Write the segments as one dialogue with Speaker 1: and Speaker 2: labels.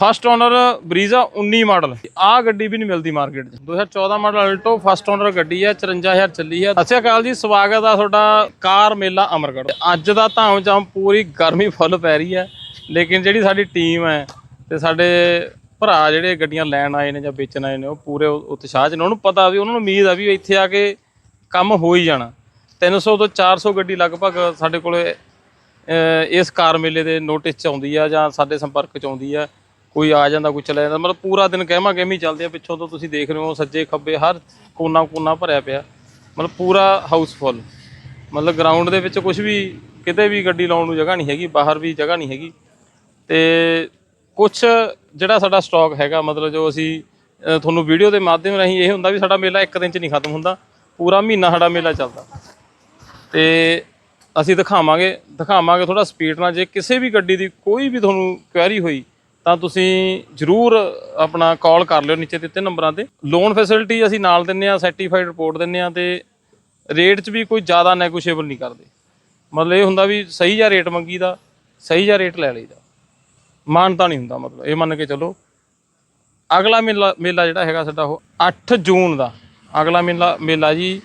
Speaker 1: First owner Brezza 19 model ਆਹ ਗੱਡੀ ਵੀ ਨਹੀਂ ਮਿਲਦੀ ਮਾਰਕੀਟ 'ਚ। 2014 ਮਾਡਲ ਅਲਟੋ ਫਸਟ ਓਨਰ ਗੱਡੀ ਹੈ 54000 ਚੱਲੀ ਹੈ। ਸਤਿ ਸ਼੍ਰੀ ਅਕਾਲ ਜੀ, ਸਵਾਗਤ ਆ ਤੁਹਾਡਾ ਕਾਰ ਮੇਲਾ ਅਮਰਗੜ੍ਹ। ਅੱਜ ਦਾ ਧਾਮ ਚਾਮ ਪੂਰੀ ਗਰਮੀ ਫੁੱਲ ਪੈ ਰਹੀ ਹੈ, ਲੇਕਿਨ ਜਿਹੜੀ ਸਾਡੀ ਟੀਮ ਹੈ ਤੇ ਸਾਡੇ ਭਰਾ ਜਿਹੜੇ ਗੱਡੀਆਂ ਲੈਣ ਆਏ ਨੇ ਜਾਂ ਵੇਚਣ ਆਏ ਨੇ, ਉਹ ਪੂਰੇ ਉਤਸ਼ਾਹ 'ਚ ਨੇ। ਉਹਨੂੰ ਪਤਾ ਵੀ, ਉਹਨਾਂ ਨੂੰ ਉਮੀਦ ਆ ਵੀ ਇੱਥੇ ਆ ਕੇ ਕੰਮ ਹੋ ਹੀ ਜਾਣਾ। 300 ਤੋਂ 400 ਗੱਡੀ ਲਗਭਗ ਸਾਡੇ ਕੋਲੇ ਇਸ ਕਾਰ ਮੇਲੇ ਦੇ ਨੋਟਿਸ ਚ ਆਉਂਦੀ ਆ ਜਾਂ ਸਾਡੇ ਸੰਪਰਕ ਚ ਆਉਂਦੀ ਆ। ਕੋਈ ਆ ਜਾਂਦਾ, ਕੋਈ ਚਲਾ ਜਾਂਦਾ, ਮਤਲਬ ਪੂਰਾ ਦਿਨ ਕਹਿਮਾ ਕਹਿਮੀ ਚੱਲਦੇ ਆ, ਪਿੱਛੋਂ ਤੋਂ ਤੁਸੀਂ ਦੇਖ ਰਹੇ ਹੋ, ਸੱਜੇ ਖੱਬੇ ਹਰ ਕੋਨਾ ਕੋਨਾ ਭਰਿਆ ਪਿਆ। ਮਤਲਬ ਪੂਰਾ ਹਾਊਸਫੁੱਲ। ਮਤਲਬ ਗਰਾਊਂਡ ਦੇ ਵਿੱਚ ਕੁਝ ਵੀ ਕਿਤੇ ਵੀ ਗੱਡੀ ਲਾਉਣ ਨੂੰ ਜਗ੍ਹਾ ਨਹੀਂ ਹੈਗੀ, ਬਾਹਰ ਵੀ ਜਗ੍ਹਾ ਨਹੀਂ ਹੈਗੀ। ਤੇ ਕੁਝ ਜਿਹੜਾ ਸਾਡਾ ਸਟਾਕ ਹੈਗਾ, ਮਤਲਬ ਜੋ ਅਸੀਂ ਤੁਹਾਨੂੰ ਵੀਡੀਓ ਦੇ ਮਾਧਿਅਮ ਰਾਹੀਂ ਇਹ ਹੁੰਦਾ ਵੀ ਸਾਡਾ ਮੇਲਾ ਇੱਕ ਦਿਨ ਚ ਨਹੀਂ ਖਤਮ ਹੁੰਦਾ, ਪੂਰਾ ਮਹੀਨਾ ਸਾਡਾ ਮੇਲਾ ਚੱਲਦਾ। ਤੇ ਅਸੀਂ ਦਿਖਾਵਾਂਗੇ ਦਿਖਾਵਾਂਗੇ ਥੋੜਾ ਸਪੀਡ ਨਾਲ, ਜੇ ਕਿਸੇ ਵੀ ਗੱਡੀ ਦੀ ਕੋਈ ਵੀ ਤੁਹਾਨੂੰ ਕੁਐਰੀ ਹੋਈ ਤਾਂ ਤੁਸੀਂ ਜਰੂਰ ਆਪਣਾ ਕਾਲ ਕਰ ਲਿਓ ਨੀਚੇ ਦਿੱਤੇ ਨੰਬਰਾਂ ਤੇ। ਲੋਨ ਫੈਸਿਲਿਟੀ ਅਸੀਂ ਨਾਲ ਦਿੰਨੇ ਆ ਸਰਟੀਫਾਈਡ ਰਿਪੋਰਟ ਦਿੰਨੇ ਆ ਤੇ ਰੇਟ 'ਚ ਵੀ ਕੋਈ ਜ਼ਿਆਦਾ ਨੈਗੋਸ਼ੀਏਬਲ ਨਹੀਂ ਕਰਦੇ। ਮਤਲਬ ਇਹ ਹੁੰਦਾ ਵੀ ਸਹੀ ਜਿਹਾ ਰੇਟ ਮੰਗੀਦਾ, ਸਹੀ ਜਿਹਾ ਰੇਟ ਲੈ ਲਈਦਾ। ਮਾਨਤਾ ਨਹੀਂ ਹੁੰਦਾ ਮਤਲਬ, ਇਹ ਮੰਨ ਕੇ ਚੱਲੋ। ਅਗਲਾ ਮੇਲਾ ਮੇਲਾ ਜਿਹੜਾ ਹੈਗਾ ਸਾਡਾ ਉਹ 8 ਜੂਨ ਦਾ। ਅਗਲਾ ਮੇਲਾ ਮੇਲਾ ਜੀ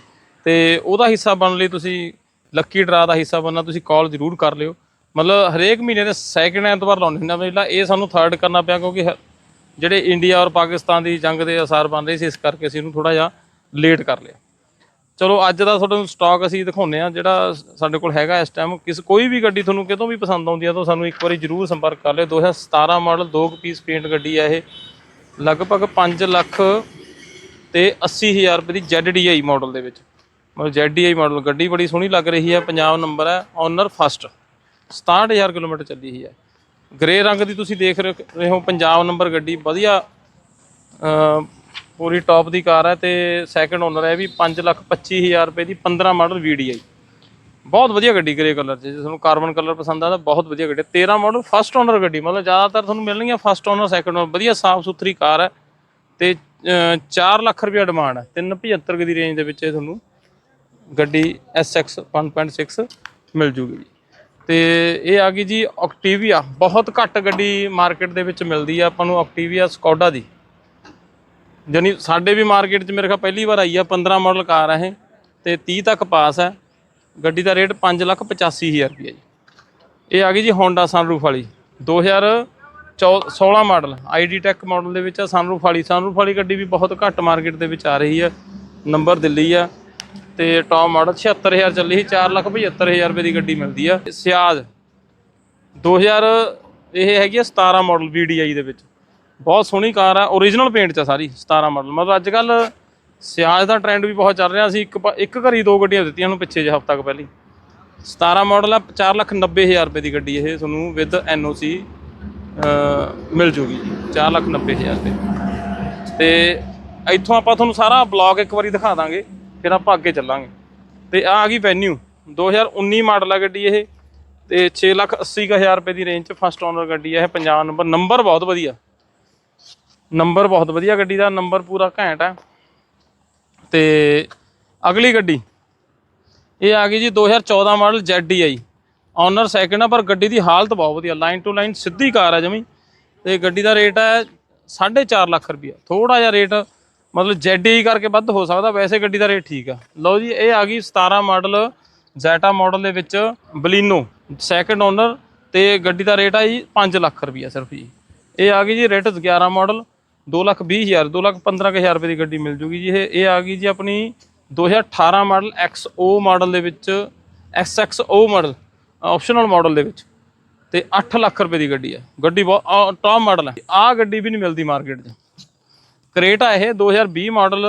Speaker 1: ਤੇ ਉਹਦਾ ਹਿੱਸਾ ਬਣਨ ਲਈ ਤੁਸੀਂ ਲੱਕੀ ਡਰਾ ਦਾ ਹਿੱਸਾ ਬਣਨਾ, ਤੁਸੀਂ ਕਾਲ ਜ਼ਰੂਰ ਕਰ ਲਿਓ। ਮਤਲਬ ਹਰੇਕ ਮਹੀਨੇ ਦੇ ਸੈਕਿੰਡ ਐਤਵਾਰ ਲਾਉਂਦੇ ਹੁੰਦਾ ਪਹਿਲਾਂ ਇਹ ਸਾਨੂੰ ਥਰਡ ਕਰਨਾ ਪਿਆ ਕਿਉਂਕਿ ਹ- ਜਿਹੜੇ ਇੰਡੀਆ ਔਰ ਪਾਕਿਸਤਾਨ ਦੀ ਜੰਗ ਦੇ ਅਸਾਰ ਬਣ ਰਹੇ ਸੀ, ਇਸ ਕਰਕੇ ਅਸੀਂ ਇਹਨੂੰ ਥੋੜਾ ਜਿਹਾ ਲੇਟ ਕਰ ਲਿਆ। ਚਲੋ, ਅੱਜ ਦਾ ਤੁਹਾਨੂੰ ਸਟਾਕ ਅਸੀਂ ਦਿਖਾਉਂਦੇ ਆ ਜਿਹੜਾ ਸਾਡੇ ਕੋਲ ਹੈਗਾ ਇਸ ਟਾਈਮ ਕਿਸ ਕੋਈ ਵੀ ਗੱਡੀ ਤੁਹਾਨੂੰ ਕਿਤੋਂ ਵੀ ਪਸੰਦ ਆਉਂਦੀ ਆ, ਤਾਂ ਸਾਨੂੰ ਇੱਕ ਵਾਰੀ ਜਰੂਰ ਸੰਪਰਕ ਕਰ ਲਿਓ। 2017 ਮਾਡਲ ਦੋ ਪੀਸ ਪੇਂਟ ਗੱਡੀ ਆ ਇਹ। ਲਗਭਗ 5 ਲੱਖ ਤੇ 80000 ਰੁਪਏ ਦੀ ZDI ਮਾਡਲ ਦੇ ਵਿੱਚ। ਮਤਲਬ ZDI ਮਾਡਲ ਗੱਡੀ ਬੜੀ ਸੋਹਣੀ ਲੱਗ ਰਹੀ ਹੈ ਪੰਜਾਬ ਨੰਬਰ ਹੈ ਓਨਰ ਫਸਟ 67000 ਕਿਲੋਮੀਟਰ ਚੱਲੀ ਹੋਈ ਹੈ। ਗ੍ਰੇ ਰੰਗ ਦੀ ਤੁਸੀਂ ਦੇਖ ਰਹੇ ਰਹੇ ਹੋ ਪੰਜਾਬ ਨੰਬਰ ਗੱਡੀ। ਵਧੀਆ ਪੂਰੀ ਟੌਪ ਦੀ ਕਾਰ ਹੈ ਤੇ ਸੈਕੰਡ ਓਨਰ ਹੈ ਇਹ ਵੀ 525000 ਰੁਪਏ ਦੀ 15 ਮਾਡਲ VDI ਬਹੁਤ ਵਧੀਆ ਗੱਡੀ ਗ੍ਰੇ ਕਲਰ 'ਚ ਜੇ ਤੁਹਾਨੂੰ ਕਾਰਬਨ ਕਲਰ ਪਸੰਦ ਆ ਤਾਂ ਬਹੁਤ ਵਧੀਆ ਗੱਡੀ 13 ਮਾਡਲ ਫਸਟ ਓਨਰ ਗੱਡੀ, ਮਤਲਬ ਜ਼ਿਆਦਾਤਰ ਤੁਹਾਨੂੰ ਮਿਲਣਗੀਆਂ ਫਸਟ ਓਨਰ ਸੈਕੰਡ ਓਨਰ ਵਧੀਆ ਸਾਫ਼ ਸੁਥਰੀ ਕਾਰ ਹੈ ਤੇ 4 ਲੱਖ ਰੁਪਏ ਡਿਮਾਂਡ ਹੈ। 375 ਦੀ ਰੇਂਜ ਦੇ ਵਿੱਚ ਇਹ ਤੁਹਾਨੂੰ ਗੱਡੀ SX 1.6 ਮਿਲ ਜੂਗੀ ਜੀ। ਤੇ ਇਹ ਆ ਗਈ ਜੀ ਆਕਟੀਵੀਆ ਬਹੁਤ ਘੱਟ ਗੱਡੀ ਮਾਰਕੀਟ ਦੇ ਵਿੱਚ ਮਿਲਦੀ ਆ ਆਪਾਂ ਨੂੰ ਆਕਟੀਵੀਆ ਸਕੋਡਾ ਦੀ। ਜਾਨੀ ਸਾਡੇ ਵੀ ਮਾਰਕੀਟ 'ਚ ਮੇਰੇ ਖਿਆਲ ਪਹਿਲੀ ਵਾਰ ਆਈ ਆ 15 ਮਾਡਲ ਕਾਰ ਆ ਇਹ, ਤੇ 30 ਤੱਕ ਪਾਸ ਹੈ ਗੱਡੀ ਦਾ ਰੇਟ 585000 ਰੁਪਏ ਜੀ। ਇਹ ਆ ਗਈ ਜੀ ਹੋਂਡਾ ਸਨਰੂਫ ਵਾਲੀ। 2016 ਮਾਡਲ ਆਈਡੀ ਟੈਕ ਮਾਡਲ ਦੇ ਵਿੱਚ ਆ ਸਨਰੂਫ ਵਾਲੀ। ਸਨਰੂਫ ਵਾਲੀ ਗੱਡੀ ਵੀ ਬਹੁਤ ਘੱਟ ਮਾਰਕੀਟ ਦੇ ਵਿੱਚ ਆ ਰਹੀ ਆ। ਨੰਬਰ ਦਿੱਲੀ ਆ। ਤੇ ਟੌਪ ਮਾਡਲ 76000 ਚੱਲੀ ਸੀ 475000 ਰੁਪਏ ਦੀ ਗੱਡੀ ਮਿਲਦੀ ਆ। ਸਿਆਜ਼ 2000 ਇਹ ਹੈਗੀ ਆ 17 ਮਾਡਲ VDI ਦੇ ਵਿੱਚ। ਬਹੁਤ ਸੋਹਣੀ ਕਾਰ ਆ ਓਰੀਜਨਲ ਪੇਂਟ ਚ ਆ ਸਾਰੀ 17 ਮਾਡਲ। ਮਤਲਬ ਅੱਜ ਕੱਲ ਸਿਆਜ਼ ਦਾ ਟ੍ਰੈਂਡ ਵੀ ਬਹੁਤ ਚੱਲ ਰਿਹਾ ਸੀ ਇੱਕ ਪ- ਇੱਕ ਘਰੀ ਦੋ ਗੱਡੀਆਂ ਦਿੱਤੀਆਂ ਨੂੰ ਪਿੱਛੇ ਜਿਹੇ ਹਫ਼ਤਾ ਕੁ ਪਹਿਲੀ। 17 ਮਾਡਲ ਆ 490000 ਰੁਪਏ ਦੀ ਗੱਡੀ ਇਹ, ਤੁਹਾਨੂੰ ਵਿਦ NOC ਅ ਮਿਲ ਜੂਗੀ। 490000 ਰੁਪਏ। ਤੇ ਇੱਥੋਂ ਆਪਾਂ ਤੁਹਾਨੂੰ ਸਾਰਾ ਬਲੌਗ ਇੱਕ ਵਾਰੀ ਦਿਖਾ ਦਾਂਗੇ। ਫਿਰ ਆਪਾਂ ਅੱਗੇ ਚੱਲਾਂਗੇ। ਤੇ ਆ ਆ ਗਈ ਵੈਨਿਊ 2019 ਮਾਡਲ ਆ ਗੱਡੀ ਇਹ, ਤੇ 680000 ਰੁਪਏ ਦੀ ਰੇਂਜ ਚ ਫਸਟ ਓਨਰ ਗੱਡੀ ਆ ਇਹ ਪੰਜਾਬ ਨੰਬਰ ਨੰਬਰ ਬਹੁਤ ਵਧੀਆ। ਨੰਬਰ ਬਹੁਤ ਵਧੀਆ ਗੱਡੀ ਦਾ ਨੰਬਰ ਪੂਰਾ ਘੈਂਟ ਹੈ ਤੇ ਅਗਲੀ ਗੱਡੀ, ਇਹ ਆ ਗਈ ਜੀ 2014 ਮਾਡਲ ZDI ਓਨਰ ਸੈਕਿੰਡ ਆ, ਪਰ ਗੱਡੀ ਦੀ ਹਾਲਤ ਬਹੁਤ ਵਧੀਆ ਲਾਈਨ ਟੂ ਲਾਈਨ ਸਿੱਧੀ ਕਾਰ ਹੈ ਜਮੀ। ਤੇ ਗੱਡੀ ਦਾ ਰੇਟ ਹੈ 4.5 ਲੱਖ ਰੁਪਇਆ। ਥੋੜਾ ਜਿਹਾ ਰੇਟ ਮਤਲਬ ZDI ਕਰਕੇ ਵੱਧ ਹੋ ਸਕਦਾ, ਵੈਸੇ ਗੱਡੀ ਦਾ ਰੇਟ ਠੀਕ ਆ। ਲਓ ਜੀ, ਇਹ ਆ ਗਈ 17 ਮਾਡਲ ਜ਼ੈਟਾ ਮਾਡਲ ਦੇ ਵਿੱਚ ਬਲੀਨੋ ਸੈਕਿੰਡ ਓਨਰ ਤੇ ਗੱਡੀ ਦਾ ਰੇਟ ਆ ਜੀ 5 ਲੱਖ ਰੁਪਈਆ ਸਿਰਫ ਜੀ। ਇਹ ਆ ਗਈ ਜੀ ਰੇਟ 11 ਮਾਡਲ 2 ਲੱਖ 20 ਹਜ਼ਾਰ 2 ਲੱਖ 15 ਕੁ ਹਜ਼ਾਰ ਰੁਪਏ ਦੀ ਗੱਡੀ ਮਿਲ ਜੂਗੀ ਜੀ ਇਹ। ਇਹ ਆ ਗਈ ਜੀ ਆਪਣੀ 2018 ਮਾਡਲ XO ਮਾਡਲ ਦੇ ਵਿੱਚ XXO ਮਾਡਲ ਆਪਸ਼ਨਲ ਮਾਡਲ ਦੇ ਵਿੱਚ ਤੇ 8 ਲੱਖ ਰੁਪਏ ਦੀ ਗੱਡੀ ਹੈ ਗੱਡੀ ਬਹੁਤ ਟੌਪ ਮਾਡਲ ਹੈ ਆਹ ਗੱਡੀ ਵੀ ਨਹੀਂ ਮਿਲਦੀ ਮਾਰਕੀਟ 'ਚ। ਕਰੇਟਾ ਇਹ 2020 ਮਾਡਲ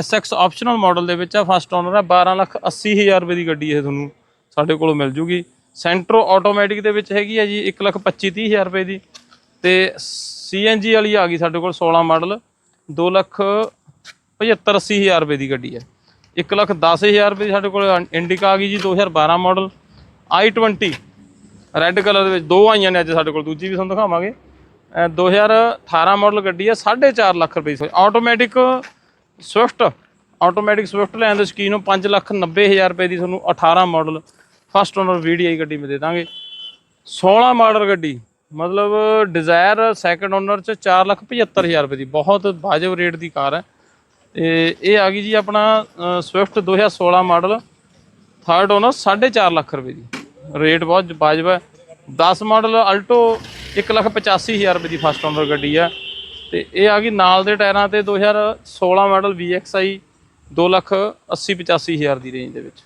Speaker 1: SX ਆਪਸ਼ਨਲ ਮਾਡਲ ਦੇ ਵਿੱਚ ਆ ਫਸਟ ਓਨਰ ਆ 12 ਲੱਖ 80 ਹਜ਼ਾਰ ਰੁਪਏ ਦੀ ਗੱਡੀ ਇਹ ਤੁਹਾਨੂੰ ਸਾਡੇ ਕੋਲੋਂ ਮਿਲ ਜੂਗੀ। ਸੈਂਟਰੋ ਆਟੋਮੈਟਿਕ ਦੇ ਵਿੱਚ ਹੈਗੀ ਹੈ ਜੀ 1 ਲੱਖ 25 30 ਹਜ਼ਾਰ ਰੁਪਏ ਦੀ। ਤੇ CNG ਵਾਲੀ ਆ ਗਈ ਸਾਡੇ ਕੋਲ 16 ਮਾਡਲ 2 ਲੱਖ 75 80 ਹਜ਼ਾਰ ਰੁਪਏ ਦੀ ਗੱਡੀ ਹੈ 1 ਲੱਖ 10 ਹਜ਼ਾਰ ਰੁਪਏ ਦੀ ਸਾਡੇ ਕੋਲ ਇੰਡੀਕਾ ਆ ਗਈ ਜੀ 2012 ਮਾਡਲ i20 ਰੈੱਡ ਕਲਰ ਦੇ ਵਿੱਚ ਦੋ ਆਈਆਂ ਨੇ ਅੱਜ ਸਾਡੇ ਕੋਲ, ਦੂਜੀ ਵੀ ਤੁਹਾਨੂੰ ਦਿਖਾਵਾਂਗੇ। 2018 ਮਾਡਲ ਗੱਡੀ ਹੈ 4.5 ਲੱਖ ਰੁਪਏ ਦੀ। ਆਟੋਮੈਟਿਕ ਸਵਿਫਟ ਆਟੋਮੈਟਿਕ ਸਵਿਫਟ ਲੈਣ ਦੇ ਸ਼ਕੀਨ ਨੂੰ 5 ਲੱਖ 90 ਹਜ਼ਾਰ ਰੁਪਏ ਦੀ ਤੁਹਾਨੂੰ 18 ਮਾਡਲ ਫਸਟ ਓਨਰ VDI ਗੱਡੀ ਮੈਂ ਦੇ ਦਾਂਗੇ। 16 ਮਾਡਲ ਗੱਡੀ, ਮਤਲਬ ਡਿਜ਼ਾਇਰ ਸੈਕੰਡ ਓਨਰ ਚ 475000 ਰੁਪਏ ਦੀ, ਬਹੁਤ ਵਾਜਬ ਰੇਟ ਦੀ ਕਾਰ ਹੈ। ਤੇ ਇਹ ਆ ਗਈ ਜੀ ਆਪਣਾ Swift 2016 model third owner 4.5 lakh ਰੁਪਏ ਦੀ। ਰੇਟ ਬਹੁਤ ਵਾਜਬ ਹੈ। 10 ਮਾਡਲ ਅਲਟੋ 185000 ਰੁਪਏ ਦੀ ਫਸਟ ਓਨਰ ਗੱਡੀ ਆ। ਤੇ ਇਹ ਆ ਗਈ ਨਾਲ ਦੇ ਟਾਇਰਾਂ ਤੇ 2016 ਮਾਡਲ VXI 2,80-85000 ਦੀ ਰੇਂਜ ਦੇ ਵਿੱਚ।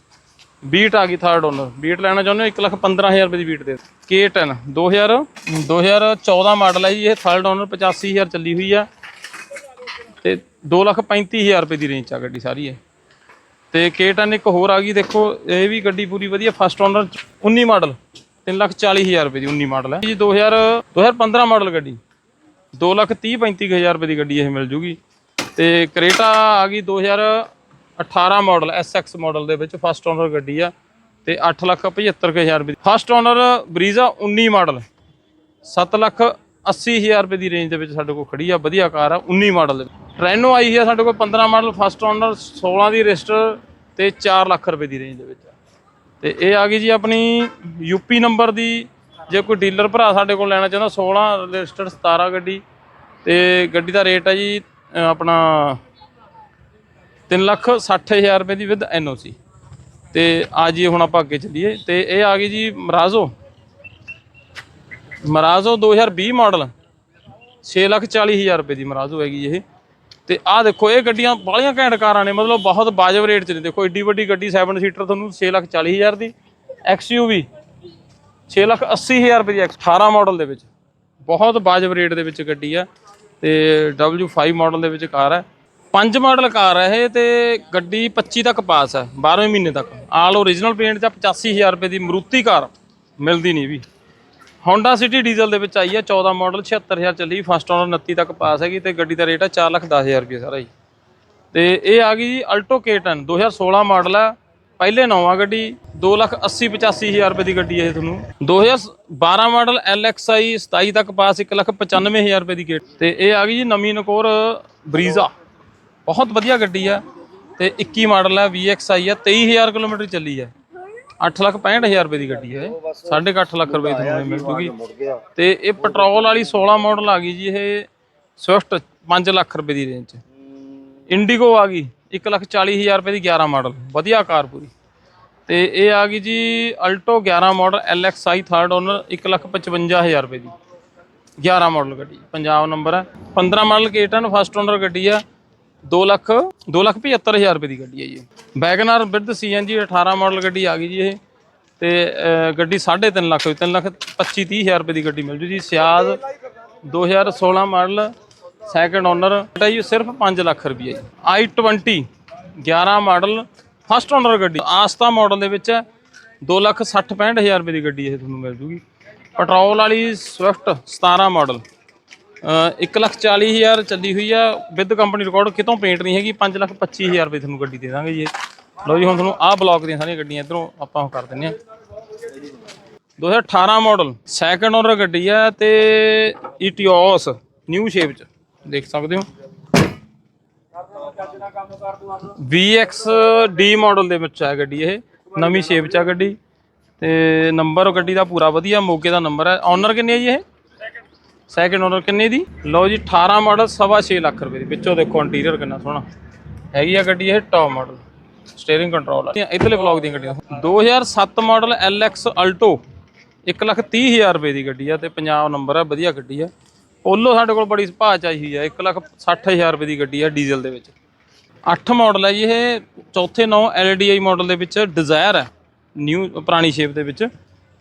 Speaker 1: ਬੀਟ ਆ ਗਈ ਥਰਡ ਓਨਰ ਬੀਟ ਲੈਣਾ ਚਾਹੁੰਦੇ ਹੋ? 1,15,000 ਰੁਪਏ ਦੀ ਬੀਟ ਦੇ K10 2000 2014 ਮਾਡਲ ਹੈ ਜੀ। ਇਹ ਥਰਡ ਓਨਰ 85000 ਚੱਲੀ ਹੋਈ ਆ। ਤੇ 2,35,000 ਰੁਪਏ ਦੀ ਰੇਂਜ 'ਚ ਆ ਗੱਡੀ ਸਾਰੀ ਇਹ। ਤੇ K10 ਇੱਕ ਹੋਰ ਆ ਗਈ। ਦੇਖੋ ਇਹ ਵੀ ਗੱਡੀ ਪੂਰੀ ਵਧੀਆ। First owner 19 model. 3,40,000 ਰੁਪਏ ਦੀ 19 ਮਾਡਲ ਹੈ। ਜੀ 2000 2015 ਮਾਡਲ ਗੱਡੀ। 2,30-35000 ਰੁਪਏ ਦੀ ਗੱਡੀ ਇਹ ਮਿਲ ਜੂਗੀ। ਤੇ ਕਰੇਟਾ ਆ ਗਈ 2018 ਮਾਡਲ SX ਮਾਡਲ ਦੇ ਵਿੱਚ ਫਸਟ ਓਨਰ ਗੱਡੀ ਆ। ਤੇ 8,75,000 ਰੁਪਏ ਦੀ ਫਸਟ ਓਨਰ ਬਰੀਜ਼ਾ 19 ਮਾਡਲ। 7,80,000 ਰੁਪਏ ਦੀ ਰੇਂਜ ਦੇ ਵਿੱਚ ਸਾਡੇ ਕੋਲ ਖੜੀ ਆ ਵਧੀਆ ਕਾਰ ਆ 19 ਮਾਡਲ ਦੇ ਟ੍ਰੈਨੋ ਆਈ ਹੈ ਸਾਡੇ ਕੋਲ 15 ਮਾਡਲ ਫਸਟ ਓਨਰ 16 ਦੀ ਰਜਿਸਟਰ ਤੇ 4 ਲੱਖ ਰੁਪਏ ਦੀ ਰੇਂਜ ਦੇ ਵਿੱਚ ਤੇ ਇਹ ਆ ਗਈ ਜੀ ਆਪਣੀ ਯੂਪੀ ਨੰਬਰ ਦੀ, ਜੇ ਕੋਈ ਡੀਲਰ ਭਰਾ ਸਾਡੇ ਕੋਲ ਲੈਣਾ ਚਾਹੁੰਦਾ 16 ਰਜਿਸਟਰਡ 17 ਗੱਡੀ, ਤੇ ਗੱਡੀ ਦਾ ਰੇਟ ਹੈ ਜੀ ਆਪਣਾ ਅਹ ਆਪਣਾ 360000 ਰੁਪਏ ਦੀ ਵਿਦ ਐਨਓਸੀ। ਤੇ ਆ ਜੀ, ਹੁਣ ਆਪਾਂ ਅੱਗੇ ਚੱਲੀਏ, ਤੇ ਇਹ ਆ ਗਈ ਜੀ ਮਰਾਜ਼ੋ। ਮਰਾਜ਼ੋ 2020 ਮਾਡਲ 640000 ਰੁਪਏ ਦੀ ਮਰਾਜ਼ੋ ਹੈਗੀ ਇਹ। ਤੇ ਆਹ ਦੇਖੋ, ਇਹ ਗੱਡੀਆਂ ਬਾਹਲੀਆਂ ਘੈਂਟ ਕਾਰਾਂ ਨੇ, ਮਤਲਬ ਬਹੁਤ ਵਾਜਬ ਰੇਟ 'ਚ ਨੇ। ਦੇਖੋ, ਏਡੀ ਵੱਡੀ ਗੱਡੀ 7 ਸੀਟਰ ਤੁਹਾਨੂੰ 640000 ਦੀ XUV 680000 ਰੁਪਏ ਦੀ 18 ਮਾਡਲ ਦੇ ਵਿੱਚ। ਬਹੁਤ ਵਾਜਬ ਰੇਟ ਦੇ ਵਿੱਚ ਗੱਡੀ ਆ ਤੇ W5 ਮਾਡਲ ਦੇ ਵਿੱਚ ਕਾਰ ਹੈ ਪੰਜ ਮਾਡਲ ਕਾਰ ਹੈ ਇਹ ਤੇ ਗੱਡੀ 25 ਤੱਕ ਪਾਸ ਹੈ 12ਵੇਂ ਮਹੀਨੇ ਤੱਕ। ਆਲ ਓਰੀਜਨਲ ਪੇਂਟ ਚ 85000 ਰੁਪਏ ਦੀ ਮਰੂਤੀ ਕਾਰ, ਮਿਲਦੀ ਨਹੀਂ ਵੀ। Honda City ਡੀਜ਼ਲ ਦੇ ਵਿੱਚ ਆਈ ਹੈ 14 ਮਾਡਲ 76000 ਚੱਲੀ ਫਸਟ ਓਨਰ 29 ਤੱਕ ਪਾਸ ਹੈਗੀ ਤੇ ਗੱਡੀ ਦਾ ਰੇਟ ਹੈ 410000 ਰੁਪਏ ਸਾਰਾ ਜੀ। ਤੇ ਇਹ ਆ ਗਈ ਜੀ ਅਲਟੋ K10 2016 ਮਾਡਲ ਹੈ ਪਹਿਲੇ ਨੌਵਾਂ ਗੱਡੀ 2,80-85000 ਰੁਪਏ ਦੀ ਗੱਡੀ ਹੈ ਇਹ ਤੁਹਾਨੂੰ। 2012 ਮਾਡਲ LXI 27 ਤੱਕ ਪਾਸ 1,95,000 ਰੁਪਏ ਦੀ ਗੇਟ ਤੇ ਇਹ ਆ ਗਈ ਜੀ ਨਵੀਂ ਨਕੋਰ ਬਰੀਜ਼ਾ। ਬਹੁਤ ਵਧੀਆ ਗੱਡੀ ਆ ਤੇ 21 ਮਾਡਲ ਹੈ VXI ਆ 23000 ਕਿਲੋਮੀਟਰ ਚੱਲੀ ਹੈ 8,65,000 ਰੁਪਏ ਦੀ ਗੱਡੀ ਹੈ 8.5 ਲੱਖ ਰੁਪਏ ਤੁਹਾਨੂੰ ਇਹ ਮਿਲ ਜੂਗੀ। ਤੇ ਇਹ ਪੈਟਰੋਲ ਵਾਲੀ 16 ਮਾਡਲ ਆ ਗਈ ਜੀ ਇਹ ਸਵਿਫਟ 5 ਲੱਖ ਰੁਪਏ ਦੀ ਰੇਂਜ 'ਚ। ਇੰਡੀਗੋ ਆ ਗਈ 1,40,000 ਰੁਪਏ ਦੀ 11 ਮਾਡਲ। ਵਧੀਆ ਕਾਰ ਪੂਰੀ। ਤੇ ਇਹ ਆ ਗਈ ਜੀ Alto 11 model LXI third owner 1,55,000 ਰੁਪਏ ਦੀ। 11 ਮਾਡਲ ਗੱਡੀ ਪੰਜਾਬ ਨੰਬਰ ਹੈ। 15 ਮਾਡਲ K10 ਫਸਟ ਓਨਰ ਗੱਡੀ ਆ 2 ਲੱਖ 2 ਲੱਖ 75000 ਰੁਪਏ ਦੀ ਗੱਡੀ ਹੈ ਜੀ ਵੈਗਨਰ ਵਿਦ CNG 18 ਮਾਡਲ ਗੱਡੀ ਆ ਗਈ ਜੀ ਇਹ। ਤੇ ਅਹ, ਗੱਡੀ 3.5 ਲੱਖ 3 ਲੱਖ 25 30000 ਰੁਪਏ ਦੀ ਗੱਡੀ ਮਿਲ ਜੂ ਜੀ। ਸਿਆਜ਼ 2016 ਮਾਡਲ ਸੈਕੰਡ ਓਨਰ ਇਹ ਜੀ ਸਿਰਫ 5 ਲੱਖ ਰੁਪਏ ਜੀ। i20 11 ਮਾਡਲ ਫਸਟ ਓਨਰ ਗੱਡੀ। ਆਸਤਾ ਮਾਡਲ ਦੇ ਵਿੱਚ ਹੈ 2 ਲੱਖ 60 65000 ਰੁਪਏ ਦੀ ਗੱਡੀ ਇਹ ਤੁਹਾਨੂੰ ਮਿਲ ਜੂਗੀ। ਪੈਟਰੋਲ ਵਾਲੀ ਸਵਿਫਟ 17 ਮਾਡਲ ਇੱਕ ਲੱਖ ਚਾਲੀ ਹਜ਼ਾਰ ਚੱਲੀ ਹੋਈ ਆ। ਵਿਦ ਕੰਪਨੀ ਰਿਕਾਰਡ ਕਿਤੋਂ ਪੇਂਟ ਨਹੀਂ ਹੈਗੀ 5 ਲੱਖ 25 ਹਜ਼ਾਰ ਰੁਪਏ ਤੁਹਾਨੂੰ ਗੱਡੀ ਦੇ ਦਾਂਗੇ ਜੀ। ਇਹ। ਲਓ ਜੀ, ਹੁਣ ਤੁਹਾਨੂੰ ਆਹ ਬਲੌਕ ਦੀਆਂ ਸਾਰੀਆਂ ਗੱਡੀਆਂ ਇਧਰੋਂ ਆਪਾਂ ਉਹ ਕਰ ਦਿੰਨੇ ਆ 2018 ਮਾਡਲ ਸੈਕੰਡ ਓਨਰ ਗੱਡੀ ਆ ਤੇ ਇਟਿਓਸ ਨਿਊ ਸ਼ੇਪ ਚ। ਦੇਖ ਸਕਦੇ ਹੋ। VXD ਮਾਡਲ ਦੇ ਵਿੱਚ ਆ ਗੱਡੀ ਇਹ। ਨਵੀਂ ਸ਼ੇਪ ਚ ਆ ਗੱਡੀ। ਤੇ ਨੰਬਰ ਗੱਡੀ ਦਾ ਪੂਰਾ ਵਧੀਆ, ਮੋਗੇ ਦਾ ਨੰਬਰ ਹੈ ਓਨਰ ਕਿੰਨੇ ਹੈ ਜੀ ਇਹ? ਸੈਕਿੰਡ ਓਨਰ ਕਿੰਨੇ ਦੀ? ਲਓ ਜੀ 18 ਮਾਡਲ ਸਵਾ ਛੇ ਲੱਖ ਰੁਪਏ ਦੀ। ਵਿੱਚੋਂ ਦੇਖੋ ਇੰਟੀਰੀਅਰ ਕਿੰਨਾ ਸੋਹਣਾ। ਹੈਗੀ ਆ ਗੱਡੀ ਇਹ ਟੌਪ ਮਾਡਲ ਸਟੀਅਰਿੰਗ ਕੰਟਰੋਲ ਆ। ਇਧਰਲੇ ਬਲੌਕ ਦੀਆਂ ਗੱਡੀਆਂ। 2007 ਮਾਡਲ LX ਅਲਟੋ 1 ਲੱਖ 30 ਹਜ਼ਾਰ ਰੁਪਏ ਦੀ ਗੱਡੀ ਆ ਤੇ ਪੰਜਾਬ ਨੰਬਰ ਆ, ਵਧੀਆ ਗੱਡੀ ਆ। ਪੋਲੋ ਸਾਡੇ ਕੋਲ ਬੜੀ ਭਾਅ ਚ ਆਈ ਹੋਈ ਆ। 1 ਲੱਖ 60 ਹਜ਼ਾਰ ਰੁਪਏ ਦੀ ਗੱਡੀ ਆ ਡੀਜ਼ਲ ਦੇ ਵਿੱਚ। 8 ਮਾਡਲ ਹੈ ਜੀ ਇਹ। ਚੌਥੇ ਨੌ LDI ਮਾਡਲ ਦੇ ਵਿੱਚ ਡਿਜ਼ਾਇਰ ਹੈ ਨਿਊ ਪੁਰਾਣੀ ਸ਼ੇਪ ਦੇ ਵਿੱਚ।